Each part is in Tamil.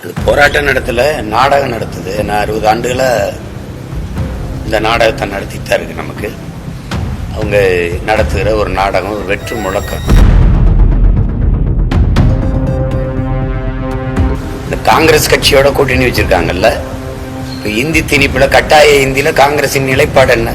போராட்டம் நடத்தல நாடகம் நடத்துது. நான் அறுபது ஆண்டுகளாக இந்த நாடகத்தை நடத்திட்டு தான் இருக்கு நமக்கு. அவங்க நடத்துகிற ஒரு நாடகம் ஒரு வெற்று முழக்கம். இந்த காங்கிரஸ் கட்சியோட கூட்டணி வச்சிருக்காங்கல்ல. இப்போ இந்தி திணிப்புல கட்டாய இந்தியில காங்கிரசின் நிலைப்பாடு என்ன?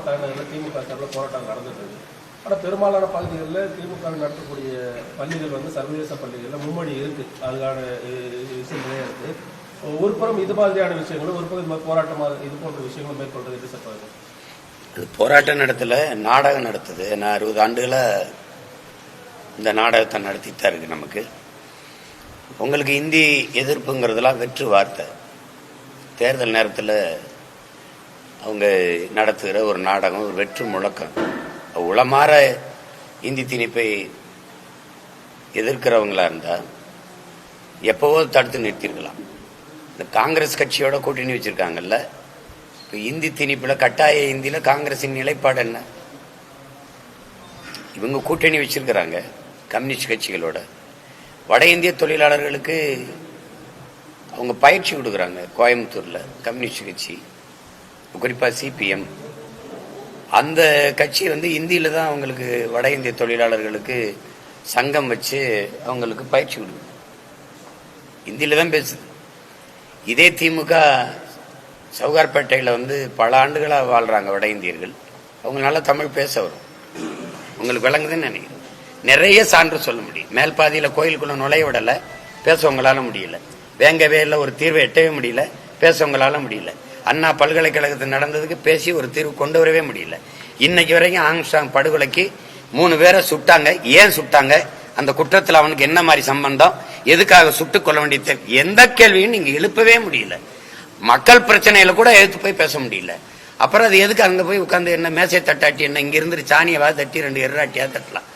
மாவட்ட தலைநகரில் திமுக சார்பில் போராட்டம் நடந்துட்டு இருக்கு. ஆனால் பெரும்பாலான பகுதிகளில் திமுக நடத்தக்கூடிய பள்ளிகள் வந்து சர்வதேச பள்ளிகளில் மும்மொழி இருக்கு. அதுக்கான விஷயம் நிறைய ஒரு புறம் இது மாதிரியான விஷயங்களும் ஒரு புறம் இது போராட்டமாக இது போன்ற விஷயங்களும் மேற்கொள்றது எப்படி சார் பாருங்க அது போராட்டம் நடத்தல நாடகம் நடத்துது. நான் அறுபது ஆண்டுகளா இந்த நாடகத்தை நடத்திட்டு தான் இருக்கு நமக்கு. உங்களுக்கு இந்தி எதிர்ப்புங்கிறதெல்லாம் வெற்று வார்த்தை. தேர்தல் நேரத்தில் அவங்க நடத்துகிற ஒரு நாடகம் ஒரு வெற்று முழக்கம். உளமாற இந்தி திணிப்பை எதிர்க்கிறவங்களா இருந்தால் எப்பவோ தடுத்து நிறுத்திருக்கலாம் இந்த காங்கிரஸ் கட்சியோட கூட்டணி வச்சிருக்காங்கல்ல இப்போ இந்தி திணிப்பில் கட்டாய இந்தியில் காங்கிரஸின் நிலைப்பாடு என்ன? இவங்க கூட்டணி வச்சிருக்கிறாங்க கம்யூனிஸ்ட் கட்சிகளோட. வட இந்திய தொழிலாளர்களுக்கு அவங்க பயிற்சி கொடுக்குறாங்க கோயம்புத்தூரில் கம்யூனிஸ்ட் கட்சி. குறிப்பா சிபிஎம் அந்த கட்சி வந்து இந்தியில தான் அவங்களுக்கு வட இந்திய தொழிலாளர்களுக்கு சங்கம் வச்சு அவங்களுக்கு பயிற்சி கொடுக்குது. இந்தியில தான் பேசுது. இதே திமுக சவுகார்பேட்டையில் வந்து பல ஆண்டுகளாக வாழ்றாங்க வட இந்தியர்கள். அவங்க நல்லா தமிழ் பேச வரும். உங்களுக்கு விளங்குதுன்னு நினைக்கிறேன். நிறைய சான்று சொல்ல முடியும். மேல் பாதியில் கோயிலுக்குள்ள நுழைய விடலை. பேசவங்களால முடியல. வேங்கவே இல்லை ஒரு தீர்வை எட்டவே முடியல. பேசவங்களால முடியல. அண்ணா பல்கலைக்கழகத்தில் நடந்ததுக்கு பேசி ஒரு தீர்வு கொண்டு வரவே முடியல. இன்னைக்கு வரைக்கும் ஆங்ஸ்டாங் படுகொலைக்கு மூணு பேரை சுட்டாங்க. ஏன் சுட்டாங்க? அந்த குற்றத்தில் அவனுக்கு என்ன மாதிரி சம்பந்தம்? எதுக்காக சுட்டுக் கொள்ள வேண்டிய எந்த கேள்வியும் நீங்க எழுப்பவே முடியல. மக்கள் பிரச்சனையில கூட எடுத்து போய் பேச முடியல. அப்புறம் அது எதுக்கு அங்க போய் உட்காந்து என்ன மேசை தட்டாட்டி என்ன இங்க இருந்து சாணியவா தட்டி ரெண்டு எர்ராட்டியா தட்டலாம்?